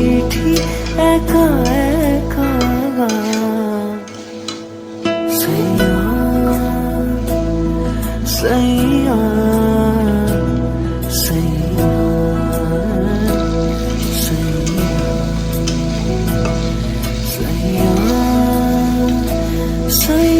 চিঠি একা একা সাইয়া সাইয়া সাইয়া সাইয়া সাইয়া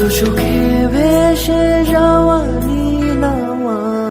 দু চোখে ভেসে যাওয়া